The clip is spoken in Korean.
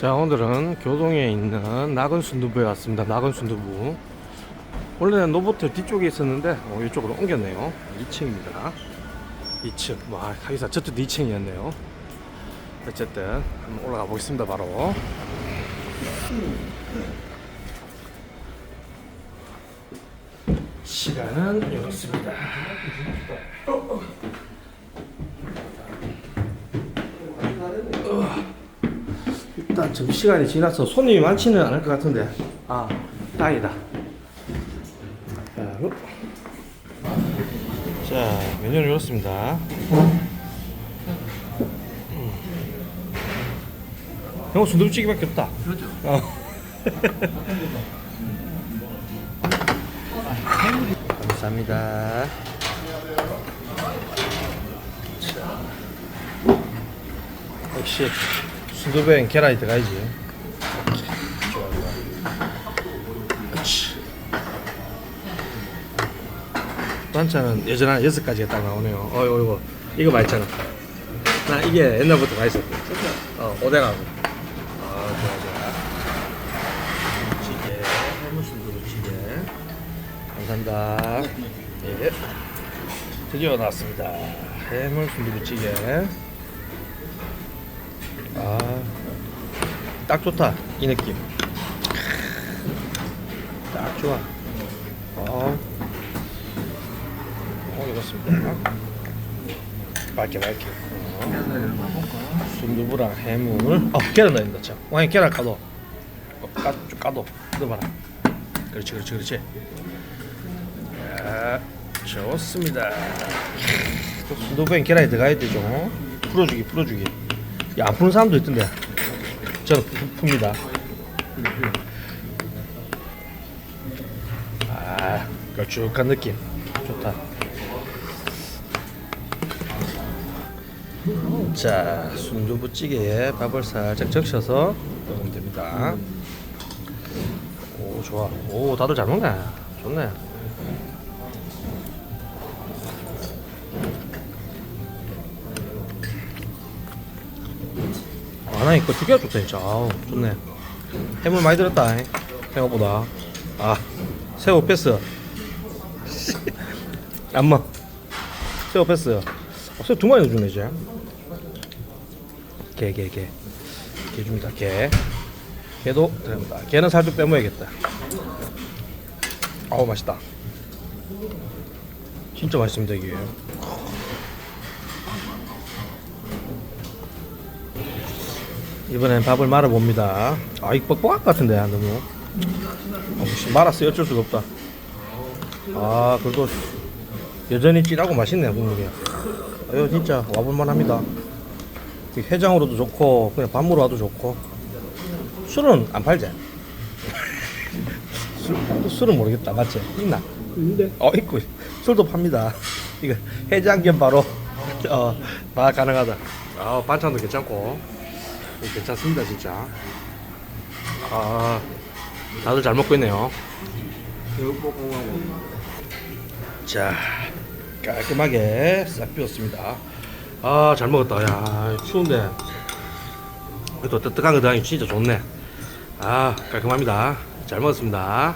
자 오늘은 교동에 있는 낙은 순두부에 왔습니다. 낙은 순두부. 원래는 노보트 뒤쪽에 있었는데 어, 이쪽으로 옮겼네요. 2층입니다. 2층. 와 하기사 저도 2층이었네요. 어쨌든 한번 올라가 보겠습니다 바로. 시간은 여기 있습니다 일단 점심시간이 지나서 손님이 많지는 않을 것 같은데 아 자, 후. 자 메뉴를 열었습니다 음. 형 순두부찌개밖에 없다 그렇죠. 어. 감사합니다 자. 역시 순두부엔 계란이 들어가야지. 반찬은 여전한 여섯 가지가 딱 나오네요. 어 이거 이거. 맛있잖아. 나 이게 옛날부터 맛있었고 어 오뎅하고. 아 좋아 찌개 감사합니다. 예. 드디어 나왔습니다. 해물순두부 찌개 아, 딱 좋다. 이 느낌. 딱 좋아. 어, 어, 이렇습니다. 맑게, 맑게. 어. 순두부랑 해물. 어, 계란 된다, 참. 와인 계란 까도. 어, 까, 좀 까도. 넣어봐라. 그렇지, 그렇지, 그렇지. 야, 좋습니다. 또 순두부엔 계란이 들어가야 되죠. 풀어주기, 풀어주기. 야, 안 푸는 사람도 있던데. 저는 푸- 풉니다. 아, 걸쭉한 느낌. 좋다. 자, 순두부찌개에 밥을 살짝 적셔서 먹으면 됩니다. 오, 좋아. 오, 다들 잘 먹네. 좋네. 거 되게 좋다 진짜 아우 좋네. 해물 많이 들었다 잉. 생각보다. 아 새우 패스. 안마 새우 패스. 어, 새우 두 마리 주네 이제. 개개개. 개 줍니다 개. 개도 드립니다. 개는 살좀 빼먹어야겠다. 아우 맛있다. 진짜 맛있습니다 이게 이번엔 밥을 말아 봅니다. 아, 이 뻑뻑할 것 같은데 너무. 어, 씨, 말았어 어쩔 수가 없다. 아, 그래도 여전히 찐하고 맛있네 국물이. 아유 진짜 와볼만 합니다. 이 해장으로도 좋고 그냥 밥으로 와도 좋고. 술은 안 팔지? 술, 술은 모르겠다 맞지? 있나? 있는데 어 있고 술도 팝니다. 이거 해장 겸 바로 어 다 가능하다. 아 반찬도 괜찮고 네, 괜찮습니다 진짜. 아 다들 잘 먹고 있네요. 자 깔끔하게 싹 비웠습니다. 아 잘 먹었다. 야 추운데 그래도 뜨뜻한 거 들어가니 진짜 좋네. 아 깔끔합니다. 잘 먹었습니다.